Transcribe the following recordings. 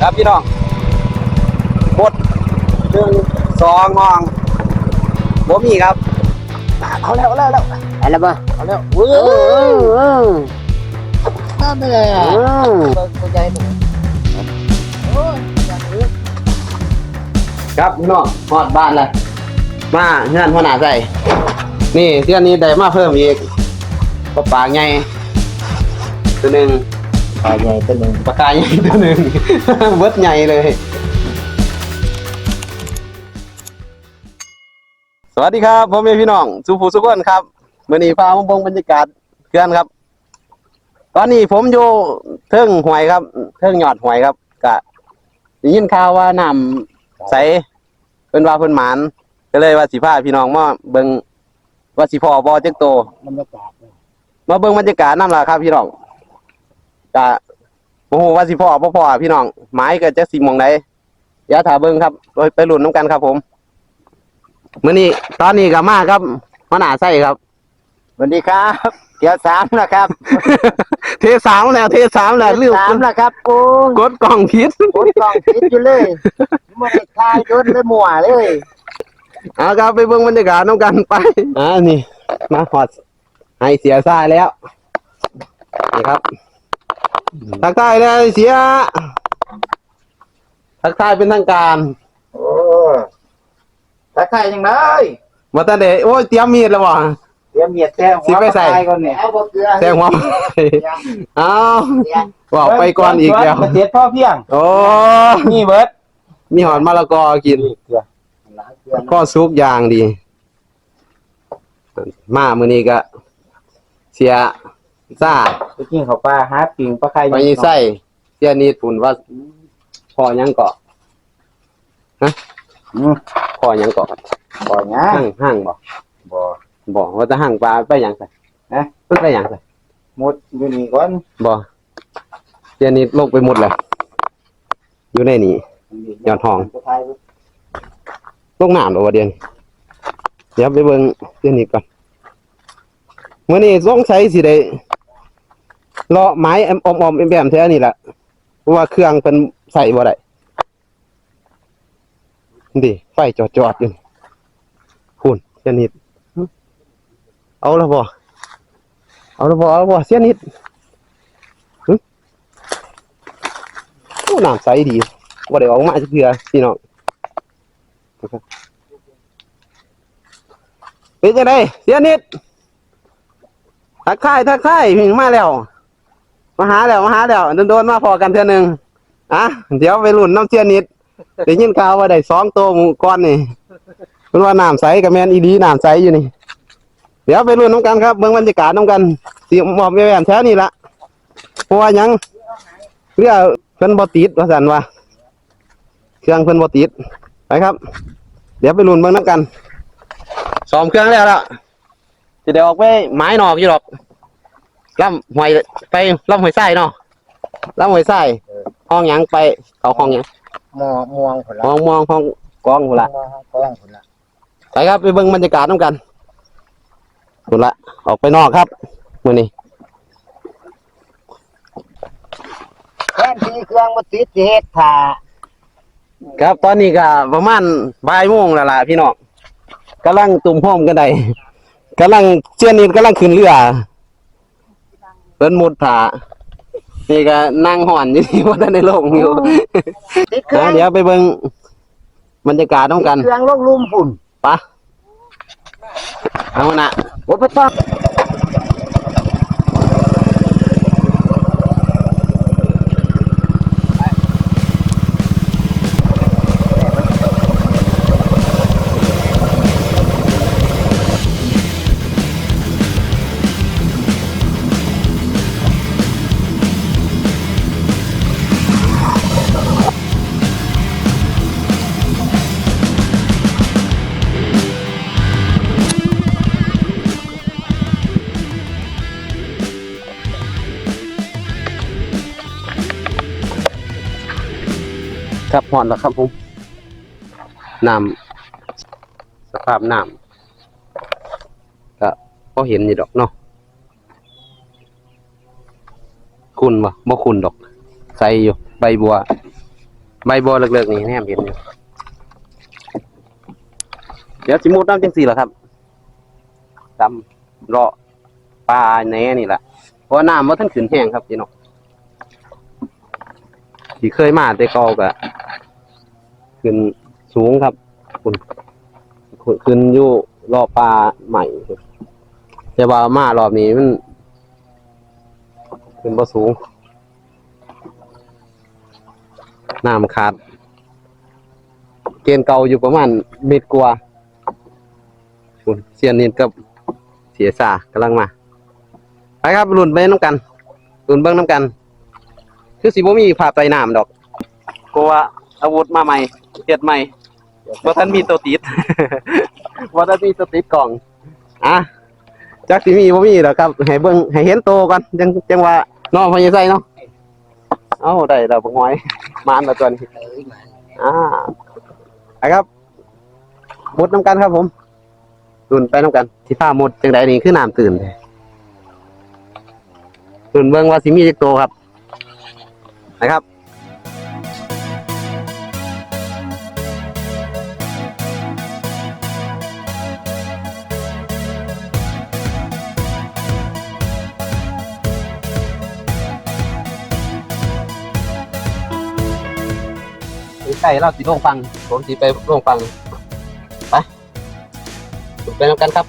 ครับพี่น้องกดหนึ่งสองมองบ่มีครับ เอาแล้วเอาแล้วเอาแล้วอะไรบ่เอาแล้วเออเออนั่นเลยเออะอตัวใหญ่หนึ่งโอ้ยอย่างนี้ครับพี่น้องฮอดบ้านเลยมาเงื่อนหัวหน้าใส่นี่เดือนนี้ได้มาเพิ่มอีกปลาปลาไงตัวหนึ่ง ปลาใหญ่ตัวหนึ่งปลากายใหญ่ตัวหนึ่ง เบิดใหญ่เลย สวัสดีครับผมเองพี่น้องสุภูสุกนครับมื่อนี้พามาเบงบรรยากาศเพื่อนครับ ตอนนี้ผมอยู่เทิงหวยครับ เทิงยอดหวยครับกะได้ยินข่าวว่าน้ำใสเป็นว่าเพิ่นหมานก็เลยว่าสิพาพี่น้องมาเบิ่งว่าสิพอบ่จักโตบรรยากาศเนี่ยมาเบิ่งบรรยากาศนํล่ะครับพี่น้อง กะโอ้โหว่าสิพ่อบ่พ่อพี่น้องหมายก็จะสิหมองใดเดี๋ยวถ้าเบิ่งครับไปไปลุ้นนํกันครับ ผมมื้อนี้ตอนนี้ก็มาครับหัวหน้าไส้ครับ สวัสดีครับเกียวสามนะครับเทสามแล้ว เทสามแล้วลืมสามนะครับกูกดกล่องผิดกดกล่องพิษอยู่เลยไม่ได้คลายยศเลยมั่วเลยเอาครับไปเบิ่งบรรยากาศน้ำกันไปอ่านี่ มาหอดให้เสียทรายแล้วนี่ครับ ทักทายเลยเสีย ทักทายเป็นทางการโอ้ตะไคร้ยังไงมาตั้งแต่โอ้ยเตรียมมีดแล้ววะเตรียมเมียดแท้หัวสิไปใส่ตะคร้ก่อนเนี่ยเอาบ่เกลือแซงหัวเอาบอกไปก่อนอีกแล้วเด็ดพ่อเพียง โอ้นี่เบิร์ดมีหอดมะละกอกินเกลือล้างเกลือก็ซุกอย่างดี มามื้อนี้ก็เสีย ซ่าไปกินข้าวปลาหาปิงปลาไข่ไปยี่ไส้เสียนิดปุ่นว่าพอยังเกาะอืมพอยังเกาะบ่อยนะห้างห้างบอกบ่บอกว่าจะห้างปลาไปหยังใส่นะมันไปหยังใส่หมดอยู่นี่ก่อนบอกเสียนิดลงไปหมดเลยอยู่ในนี้ยอดทองลงน้ำหรอวะเดียนเดี๋ยวไปเบิ่งเสียนิดก่อนมื่อนี้สงสัยสิได้ เลาะไม้แอมออมๆแอมแท้นี่แหละเพราะว่าเครื่องเป็นใส่บ่ได้ดิไฟจอดๆอยู่นี่คุณเสียนิด เอาละบ่เอาละบ่เอาละบ่เสียนิดหึโอ้น้ำใสดีบ่ได้ออกมาจักเทื่อพี่น้องเป็นจังไดเสียนิดทักทายทักทายพี่มาแล้ว มาหาแล้วมาหาแล้วโดนๆมาพอกันเทื่อหนึงอะเดี๋ยวไปลุ้นน้ำเสียนิดได้ยินข่าวว่าได้สองตัวหมู่ก้อนนี่เพิ่นว่าน้ำใสกับแมนอีดีน้ำใสอยู่นี่ เดี๋ยวไปรุ่นน้ำกันครับเบิ่งบรรยากาศน้ำกันสิหมอบแม่นแถวนี้ละเพราะว่าหยังเรือเพิ่นบ่ติดว่าซั่นว่าเครื่องเพิ่นบ่ติดไปครับ เดี๋ยวไปรุ่นเบิ่งน้ำกันซ้อมเครื่องแล้วล่ะสิได้ออกไปไม้นอกอยู่ดอก ลำหอยไปลำหอยทรายเนาะลำหอยทรายห้องหยังไปเขาห้องหยังมอม่วงผลละห้องมองห้องกองพุ่นละม่วงกล้องผลละไปครับไปเบิ่งบรรยากาศน้ำกันพุ่นละออกไปนอกครับมื้อนี้แค่ที่เครื่องมาติดสิเฮ็ดผ่าครับตอนนี้ก็ประมาณบ่ายโมงแล้วล่ะพี่น้องกำลังตุ่มโฮมกันได้กำลังเชื่อนิดกำลังขึ้นเรือ เพิ่นมุดผานี่ก็นั่งห่อนอยู่ที่ว่าท่านในโลกอยู่ติดเครื่ออะงเดี๋ยวไปเบิ่งบรรยากาศน้ำกันเครื่องลงลุ่มฝุ่นปะเอานะ โอ้พระต้อง ครับหอนแล้วครับผมน้ำสภาพน้ำก็พอเห็นอยู่ดอกเนาะคุณวะบ่คุณดอก ใส่อยู่ ใบบัว ใบบัวเลิกๆนี่แนมเห็นอยู่เดี๋ยวสิมุดน้ำจังสี่เหรอครับจำรอปลาแหน่นี่แหละเพราะน้ำว่าท่านขึ้นแห้งครับพี่น้องที่เคยมาแต่เกากะ ขึ้นสูงครับคุณขึ้นอยู่รอบปลาใหม่ครับแต่ว่ามารอบนี้มันขึ้นบ่สูงน้ำขาด เกณฑ์เก่าอยู่ประมาณเม็ดกว่าคุณเสียนนิดกับเสียสากำลังมา ไปครับรุ่นไปน้ำกันรุ่นเบิ้งน้ำกัน คือสิบ่มีภาพใต้น้ำดอกกลัวอาวุธมาใหม่ เจ็ดใหม่ว่าท่านมีตัวติดว่าท่านมีตัวติดกล่องอะจักสิมีบ่มีดอกครับให้เบิ่งให้เห็นโตก่อนจังจังว่าน้องพญาไสเนาะเอ้าได้ดอกบักหอยมานมาตัวนี้อ่าไปครับหมดน้ำกันครับผมตุนไปน้ำกันที่ผ้าหมดจังใดนี่คือน้ำตื่นเลยตุนเบิ่งว่าสิมีจักโตครับนะครับ ใกล้เราสิลงฟังผมสิไปลงฟังไปไปนำกันครับ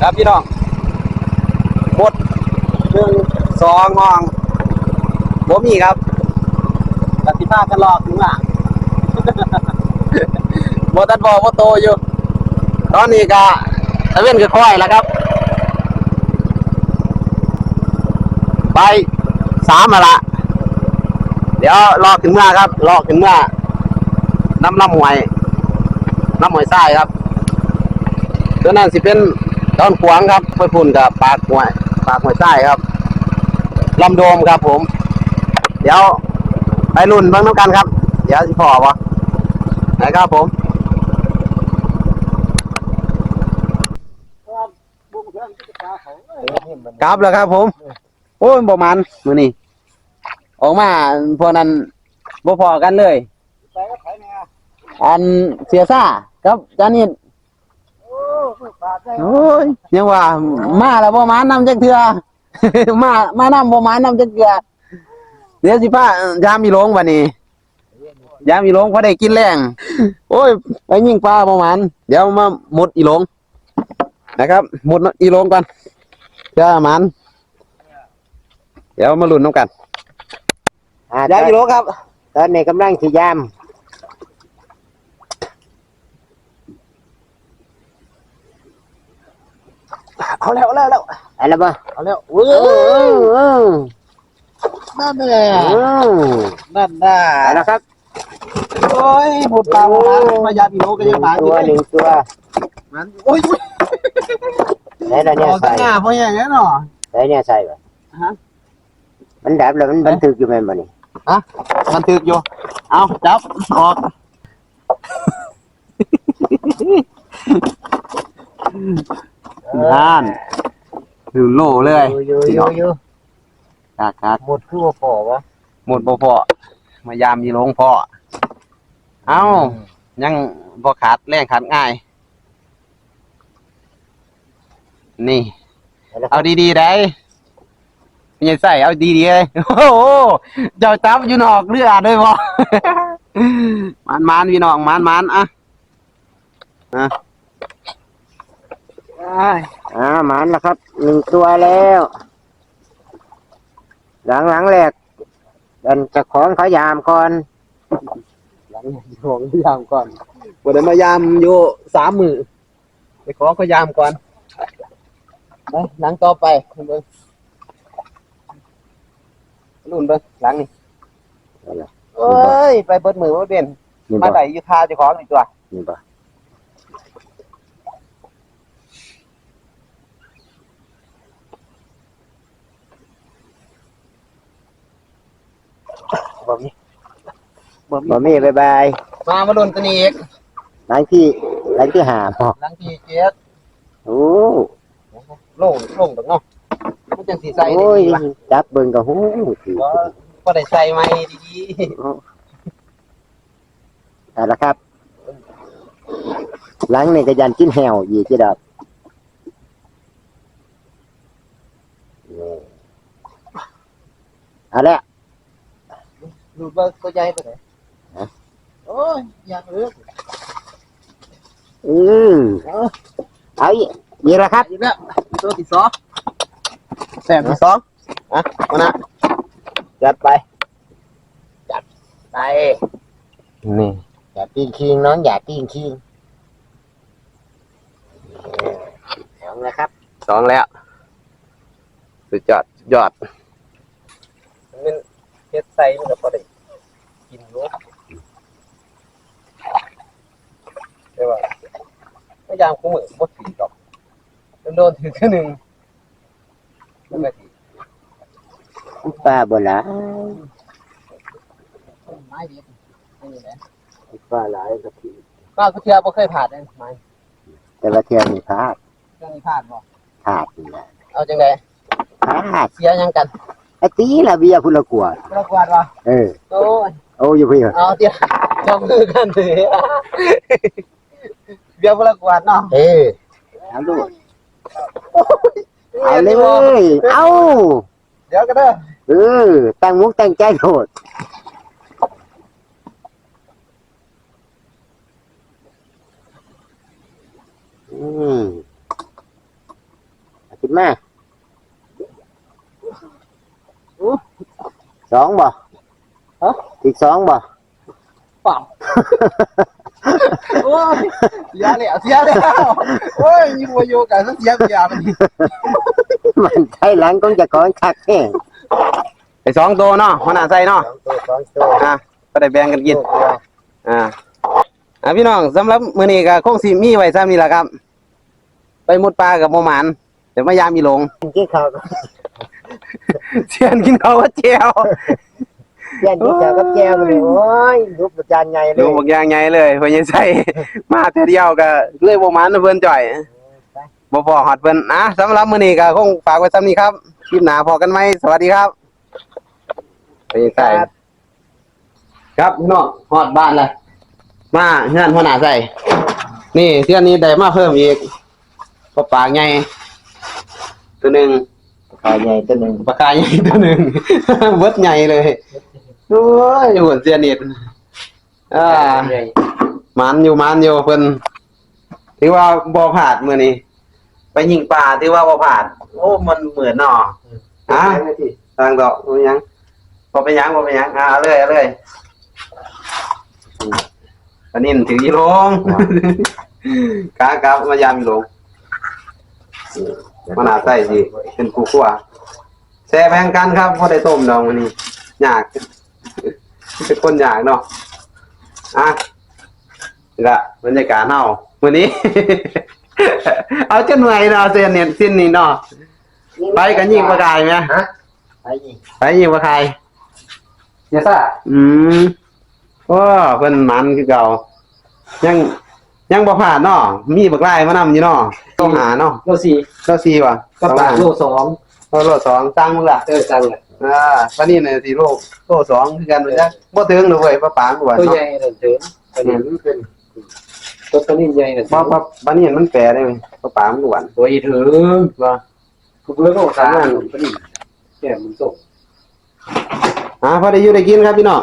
ครับพี่น้องหมดหนึ่งสองมองบ่มีครับกติภากันหลอกถึงหลังบ่ตัดบ่บ่โตอยู่ตอนนี้ก็ตะเว้นก็ค่อยแล้วครับ ไป สามมาละเดี๋ยวรอขึ้นเมื่อครับ รอขึ้นเมื่อน้ำลำหวยน้ำหวยทรายครับตัวนั้นสิเป็นดอนขวางครับไปพุ่นกับปากหวยปากหวยทรายครับลำโดมครับผม เดี๋ยวไปรุ่นเบ้างน้ำกันครับ เดี๋ยวสิพอวะนะครับผมกลับแล้วครับผม โอ้ยบ่มันมื้อนี้ออกมาพวกนั้นบ่พอกันเลย ไปก็ไปเนี่ยอันเสียซ่าครับจานิดโอ้ผู้ปากได้โอ้ยยังว่ามาแล้วบ่มานำจักเทื่อ มามานำบ่มานำจักเทื่อเดี๋ยวสิพายามมีโรงบัดนี้ยามมีโรงพอได้กินแรงโอ้ยไปยิงปลาบ่มันเดี๋ยวมาหมดอีโรงนะครับหมดอีโรงก่อนเจ้ามัน เดี๋ยวมาลุ้นน้ำกันอ่ายามอีโรงครับ ตอนนี้กำลังสิยามเอาแล้วเอาแล้วเอาแล้วอะไรบ่เอาแล้วเออเออนั่นแหละเออนั่นน่ะไปแล้วครับ โอ้ยหมดปลาหมดปลามายาพี่โลก็ยังหมาหนึ่งตัวหนึ่งตัวมันโอ้ยไหนเราอเนี่ยอกใส่ตั้งหน้าเพราะอย่างนี้เนาะไหนเนี่ยใส่บ่ฮะ มันดับแล้วมันบันทึกอยู่แม่นบ่นี่มันถึกอยู่ เอาจับออกนั่นถึงโลเลยอยู่อยู่อยู่อยู่กากกากหมดคือว่าพอวะหมดบ่พอมายามมีโรงพอเอ้า ยังบ่ขาดแรงขาดง่าย นี่ เอาดีๆได้ ไม่ใช่ใส่เอาดีๆเลยโอ้โหเจ้าจับอยู่นอกเรือด้วยบ่มันมันๆพี่น้องมันมันๆอะอะอ้ายอ่าหมันแล้วครับหนึ่งตัวแล้ว หลังหลังแรกเดินเจะของเขายามก่อน หลังของยามก่อนบ่ได้มายามอยู่สามมือไปขอเขายามก่อนไปหลังต่อไปเบิ่ง รุ่นเบิ่งหลังนี่เอาล่ะเอ้ยไปเบิดมือบ่เป็นนี่มาบ่ได้อยู่ท่าเจ้าของนี่ตัวนี่บ่บ่มีบ่มีบ่มีบายบายมามาลุ้นตัวนี้อีกหลังที่หลังที่หาพอหลังที่เจ็ดโอ้โล่งโล่งตรงเนาะ มันจังสิใส่ได้โอ้ยดีวะจับเบิ่งก็หูถือบ่บ่ได้ใส่ไม้ดีเอาละครับ หลังนี่ก็ยันกินแหวอีกจีดอกนี่เอาละ ๆดูดว่าตัวใหญ่ไปไหนฮะ โอ้ยอยากเลือกอืมเอาอีกนี่ละครับอีกแล้วตัวที่สอง แซมที่สองอะมานะจัดไป จัดไป นี่อย่าปิ้งคิงน้องอย่าปิ้งคิงสองนะครับสองแล้ว สุดยอดสุดยอดมันเฮ็ดใส่มันก็พอได้กินรู้แต่ว่าพยายามคุ้มมือบ่ถือดอกโดนๆถือแค่หนึ่งมันก็ถือ ปลาบ่หลายไม้เดียวนี่แหละปลาหลายก็ถือป้าก็เทื่อบ่เคยผ่านเลยไม้แต่ว่าเที่ยวนี้พลาดเรื่องนี้ผ่านบ่พลาดนี่แหละเอาจังได๋พลาดเสียหยังกันไอ้ตีละเบียร์พุ่นละกวดรบกวนบ่เออโอ้ยโอ้อยู่พี่เหรอเอาเดี๋ยวจับมือกันเถอะเดี๋ยวพลักกวาดเนาะเออเอาลูกเอาเลยเอาเดี๋ยวก็เด้อ เออตั้งมุกตั้งใจโทษอืมเอาขึ้นมาสองบ่ฮะอีกสองบ่เปล่าโอ้ยเสียแล้วเสียแล้วโอ้ยอยู่อยู่กันเสียเสียมันมันใช่หลังของเจะของคักแห้งไอ้สองตัวเนาะหัวหน้าใส่เนาะสองตัวสองตัวอะก็ได้แบ่งกันกินอ่าอะพี่น้องสำหรับมื้อนี้ก็คงสิมีไว้ซ้ำนี่แหละครับ ไปมุดปลากับโมหมานเดี๋ยวมายามอีหลง กินข้าวเชียนกินเขาวก็เจียวเพื่อนกินข้าวกับแก้วเลยโอ้ยรูปประจานใหญ่เลดูยบักอย่างไงเลยเพิ่นยังใส่ มาเท่อเดียวก็เลยบ่หมันเพิ่นจ่อยบ่พอฮอดเพิ่นอะสำหรับมื้อนี้ก็คงฝากไว้ซ้ำนี้ครับค ลิปหน้าพอกันไหมสวัสดีครับไปใส่ครับพี่น้องฮอดบ้านแล้วมาเฮือนหัวหน้าใส่ นี่เทื่อนี้ได้มาเพิ่มอีกปลาปากใหญ่ตัวหนึงข้าวใหญ่ตัวหนึ่งปลากายใหญ่ตัวหนึ่งเบิดใหญ่เลยโอ้ยหัวเสียนิดอ่ามันอยู่มันอยู่เพิ่นถือว่าบ่ผาดมื้อนี้ ไปยิงปลาถือว่าบ่ผาดโอ้มันเหมือนเนาะอะทางดอกบ่เป็นหยังบ่เป็นหยังบ่เป็นหยังอ่าเอาเลยเอาเลยอันนี้ถืออีโลงกากามายามอีโลงมันน่าใส่สิเป็นกูกลัวแช่แบ่งกันครับพอได้ต้มดองวันนี้อยากเป็นคนอยากเนาะอะนี่ละบรรยากาศเฮาวันนี้ เอาจนเหนื่อยเนาะเส้นเนี่ยสิ้นนี่เนาะไปกันยิงปลากายไหมฮะไปยิงไปยิงปลากายเดี๋ยวซ่าอืมว้าเพิ่นมันคือเก่า ยังยังบ่ผ่านเนาะมีบักไล่มานำอยู่เนาะต้องหาเนาะโลสี่เจ้าซีว่ะกระปากโลสองโลสองตั้งมึงล่ะเออจังเลยอ่าปานนี้เนี่ยสิโลกโลสองคือกันเลยจ้ะบ่ถึงเลยเว้ยป้าปางกว่าตัวเนาะใหญ่เลยถึงตัวนี้มันเป็น ตัวตัวนี้ใหญ่เลยป้าป้าปานนี้มันแปลได้ไหมป้าปางกว่าตัวอีถึงว่ากูเบื่อโลสามตัวนี้แก่มันส่งอ่าพอได้อยู่ได้กินครับพี่น้อง